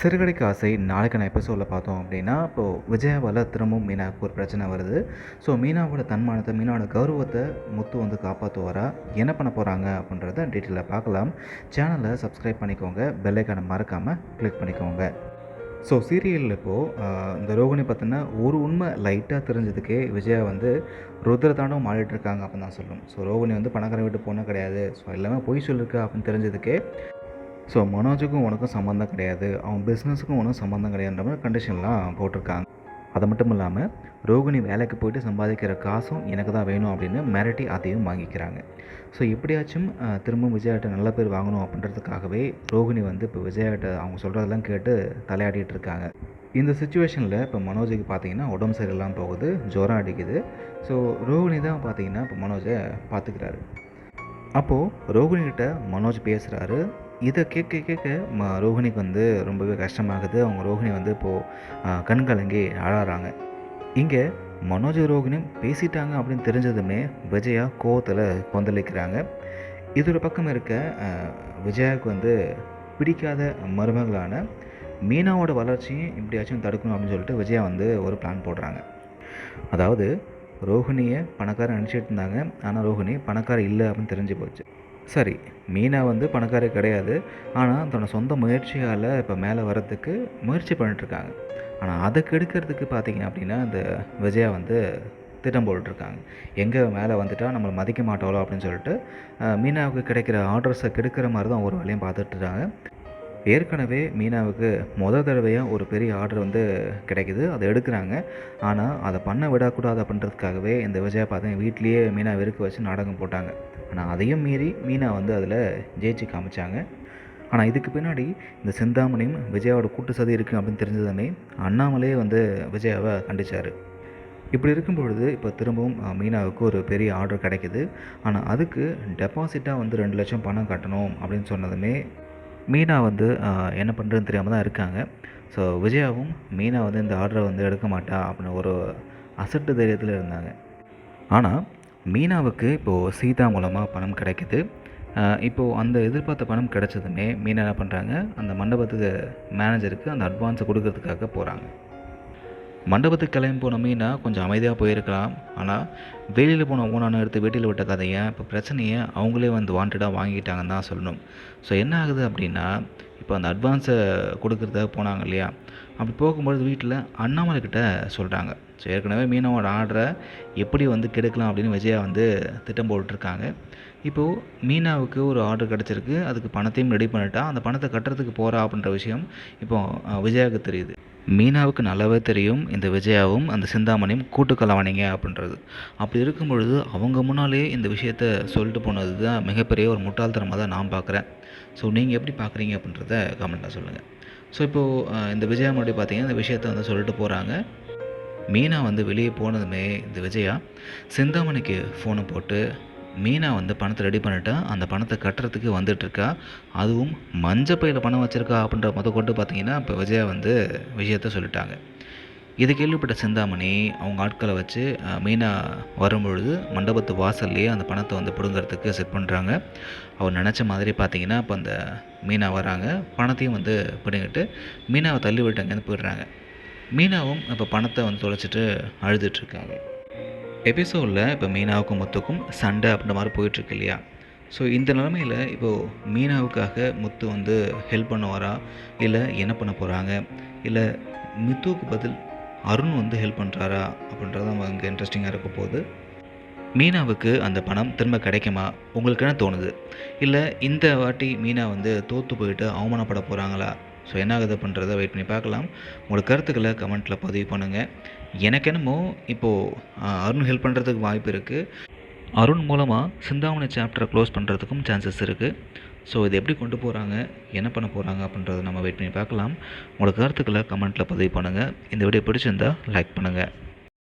சிறுகடைக்கு ஆசை. எப்போ எபிசோடில் பார்த்தோம் அப்படின்னா இப்போது விஜயாவால் திரும்பவும் மீனாவுக்கு ஒரு பிரச்சனை வருது. ஸோ மீனாவோட தன்மானத்தை மீனாவோட கௌரவத்தை முத்து வந்து காப்பாற்றுவாரா என்ன பண்ண போகிறாங்க அப்படின்றத டீட்டெயிலாக பார்க்கலாம். சேனலை சப்ஸ்கிரைப் பண்ணிக்கோங்க. பெல்லைக்கான மறக்காமல் கிளிக் பண்ணிக்கோங்க. ஸோ சீரியலில் இப்போது இந்த ரோகிணி பார்த்தீங்கன்னா ஒரு உண்மை லைட்டாக தெரிஞ்சதுக்கே விஜயா வந்து ருத்ரதாண்டவம் ஆடிட்டு இருக்காங்க அப்படின்னு தான் சொல்லணும் ஸோ ரோகிணி வந்து பணக்கார வீட்டு போனால் கிடையாது. ஸோ எல்லாமே பொய் சொல்லிருக்கு அப்படின்னு தெரிஞ்சதுக்கே ஸோ மனோஜுக்கும் உனக்கும் சம்மந்தம் கிடையாது. அவன் பிஸ்னஸுக்கும் உனக்கும் சம்மந்தம் கிடையாதுன்ற மாதிரி கண்டிஷன்லாம் போட்டிருக்காங்க. அது மட்டும் இல்லாமல் ரோகிணி வேலைக்கு போயிட்டு சம்பாதிக்கிற காசும் எனக்கு தான் வேணும் அப்படின்னு மிரட்டி அதையும் வாங்கிக்கிறாங்க. ஸோ எப்படியாச்சும் திரும்ப விஜயாட்ட நல்ல பேர் வாங்கணும் அப்படின்றதுக்காகவே ரோகிணி வந்து இப்போ விஜயாட்ட அவங்க சொல்கிறதெல்லாம் கேட்டு தலையாடிட்டு இருக்காங்க. இந்த சுச்சுவேஷனில் இப்போ மனோஜுக்கு பார்த்தீங்கன்னா உடம்பு சரியில்லாமல் போகுது ஜுரம் அடிக்குது. ஸோ ரோகிணி தான் பார்த்தீங்கன்னா இப்போ மனோஜை பார்த்துக்கிறாரு அப்போது ரோகிணிகிட்ட மனோஜ் பேசுகிறாரு இதை கேட்க கேட்க ம ரோகிணிக்கு வந்து ரொம்பவே கஷ்டமாகுது. அவங்க ரோஹிணி வந்து இப்போது கண்கலங்கி கலங்கி இங்கே மனோஜ் ரோகிணி பேசிட்டாங்க அப்படின்னு தெரிஞ்சதுமே விஜயா கோவத்தில் கொந்தளிக்கிறாங்க. இது ஒரு பக்கம் இருக்க விஜயாவுக்கு வந்து பிடிக்காத மருமகளான மீனாவோட வளர்ச்சியும் இப்படியாச்சும் தடுக்கணும் அப்படின்னு சொல்லிட்டு விஜயா வந்து ஒரு பிளான் போடுறாங்க. அதாவது ரோஹிணியை பணக்காரன் நினச்சிட்டு இருந்தாங்க. ஆனால் ரோஹிணி பணக்கார இல்லை அப்படின்னு தெரிஞ்சு போச்சு. சரி மீனா வந்து பணக்கார கிடையாது. ஆனால் தன்னோட சொந்த முயற்சியால் இப்போ மேலே வர்றதுக்கு முயற்சி பண்ணிட்டுருக்காங்க. ஆனால் அதை கெடுக்கிறதுக்கு பார்த்தீங்க அப்படின்னா இந்த விஜயா வந்து திட்டம் போட்டுருக்காங்க எங்கே மேலே வந்துட்டால் நம்மளை மதிக்க மாட்டாளோ அப்படின்னு சொல்லிட்டு மீனாவுக்கு கிடைக்கிற ஆர்டர்ஸை கெடுக்கிற மாதிரி தான் ஒரு வேலையும் பார்த்துட்ருக்காங்க ஏற்கனவே மீனாவுக்கு முத தடவையாக ஒரு பெரிய ஆர்டர் வந்து கிடைக்குது. அதை எடுக்கிறாங்க. ஆனால் அதை பண்ண விடக்கூடாது அப்படின்றதுக்காகவே இந்த விஜயா பார்த்தீங்க வீட்லேயே மீனா வெறுக்க வச்சு நாடகம் போட்டாங்க. ஆனால் அதையும் மீறி மீனா வந்து அதில் ஜெயிச்சு காமிச்சாங்க. ஆனால் இதுக்கு பின்னாடி இந்த சிந்தாமணியும் விஜயாவோட கூட்டு சதி இருக்குது அப்படின்னு தெரிஞ்சதுமே அண்ணாமலே வந்து விஜயாவை கண்டிச்சார். இப்படி இருக்கும் பொழுது இப்போ திரும்பவும் மீனாவுக்கு ஒரு பெரிய ஆர்டர் கிடைக்குது. ஆனால் அதுக்கு டெபாசிட்டாக வந்து ரெண்டு லட்சம் பணம் கட்டணும் அப்படின்னு சொன்னதுமே மீனா வந்து என்ன பண்ணுறதுன்னு தெரியாமல் தான் இருக்காங்க. ஸோ விஜயாவும் மீனா வந்து இந்த ஆர்டரை வந்து எடுக்க மாட்டா அப்படின்னு ஒரு அசட்டு தைரியத்தில் இருந்தாங்க. ஆனால் மீனாவுக்கு இப்போது சீதா மூலமாக பணம் கிடைக்கிது. இப்போது அந்த எதிர்பார்த்த பணம் கிடைச்சதுமே மீனா என்ன பண்ணுறாங்க அந்த மண்டபத்துக்கு மேனேஜருக்கு அந்த அட்வான்ஸை கொடுக்கறதுக்காக போகிறாங்க மண்டபத்துக்கு கிளம்பி போன மீனா கொஞ்சம் அமைதியாக போயிருக்கலாம். ஆனால் வெளியில் போன ஓனான எடுத்து வீட்டில் விட்ட கதையை இப்போ பிரச்சனையை அவங்களே வந்து வாண்டடாக வாங்கிட்டாங்கன்னு தான் சொல்லணும். ஸோ என்ன ஆகுது அப்படின்னா இப்போ அந்த அட்வான்ஸை கொடுக்கறதுக்காக போனாங்க இல்லையா? அப்படி போகும்பொழுது வீட்டில் அண்ணாமலை கிட்ட சொல்கிறாங்க ஸோ ஏற்கனவே மீனாவோட ஆர்டரை எப்படி வந்து கெடுக்கலாம் அப்படின்னு விஜயா வந்து திட்டம் போட்டுருக்காங்க. இப்போது மீனாவுக்கு ஒரு ஆர்டர் கிடச்சிருக்கு. அதுக்கு பணத்தையும் ரெடி பண்ணிட்டா அந்த பணத்தை கட்டுறதுக்கு போகிறா அப்படின்ற விஷயம் இப்போ விஜயாவுக்கு தெரியுது. மீனாவுக்கு நல்லாவே தெரியும் இந்த விஜயாவும் அந்த சிந்தாமணியும் கூட்டு கலவானிங்க அப்படின்றது. அப்படி இருக்கும் பொழுது அவங்க முன்னாலே இந்த விஷயத்த சொல்லிட்டு போனது தான் மிகப்பெரிய ஒரு முட்டாள்தனமாக தான் நான் பார்க்குறேன். ஸோ நீங்கள் எப்படி பார்க்குறீங்க அப்படின்றத கமெண்ட்டில் சொல்லுங்கள் ஸோ இப்போது இந்த விஜயா முன்னாடி பார்த்தீங்கன்னா இந்த விஷயத்த வந்து சொல்லிட்டு போகிறாங்க மீனா வந்து வெளியே போனதுமே இந்த விஜயா சிந்தாமணிக்கு ஃபோனை போட்டு மீனா வந்து பணத்தை ரெடி பண்ணிவிட்டா அந்த பணத்தை கட்டுறதுக்கு வந்துட்டுருக்கா. அதுவும் மஞ்சள் பையில் பணம் வச்சுருக்கா அப்படின்ற முத கொண்டு பார்த்தீங்கன்னா இப்போ விஜயா வந்து விஷயத்த சொல்லிட்டாங்க. இது கேள்விப்பட்ட சிந்தாமணி அவங்க ஆட்களை வச்சு மீனா வரும்பொழுது மண்டபத்து வாசல்லையே அந்த பணத்தை வந்து பிடுங்கிறதுக்கு செட் பண்ணுறாங்க அவர் நினச்ச மாதிரி பார்த்தீங்கன்னா இப்போ அந்த மீனா வராங்க. பணத்தையும் வந்து பிடுங்கிட்டு மீனாவை தள்ளி விட்டு அங்கேருந்து போயிடுறாங்க. மீனாவும் இப்போ பணத்தை வந்து தொலைச்சிட்டு அழுதுட்ருக்காங்க எபிசோடில் இப்போ மீனாவுக்கும் முத்துக்கும் சண்டை அப்படின்ற மாதிரி போயிட்டுருக்கு இல்லையா? ஸோ இந்த நிலமையில் இப்போது மீனாவுக்காக முத்து வந்து ஹெல்ப் பண்ணுவாரா? இல்லை என்ன பண்ண போகிறாங்க இல்லை மித்துவுக்கு பதில் அருண் வந்து ஹெல்ப் பண்ணுறாரா அப்படின்றது நம்ம இங்கே இன்ட்ரெஸ்டிங்காக இருக்க போகுது. மீனாவுக்கு அந்த பணம் திரும்ப கிடைக்குமா? உங்களுக்கு என்ன தோணுது? இல்லை இந்த வாட்டி மீனா வந்து தோற்று போயிட்டு அவமானப்பட போகிறாங்களா ஸோ என்ன ஆகுது பண்ணுறதை வெயிட் பண்ணி பார்க்கலாம். உங்களோட கருத்துக்களை கமெண்ட்டில் பதிவு பண்ணுங்கள் எனக்கு என்னமோ இப்போது அருண் ஹெல்ப் பண்ணுறதுக்கு வாய்ப்பு இருக்குது அருண் மூலமாக சிந்தாமணி சாப்டரை க்ளோஸ் பண்ணுறதுக்கும் சான்சஸ் இருக்குது ஸோ இது எப்படி கொண்டு போகிறாங்க என்ன பண்ண போகிறாங்க அப்படின்றத நம்ம வெயிட் பண்ணி பார்க்கலாம். உங்களோட கருத்துக்களை கமெண்ட்டில் பதிவு பண்ணுங்கள் இந்த வீடியோ பிடிச்சிருந்தால் லைக் பண்ணுங்கள்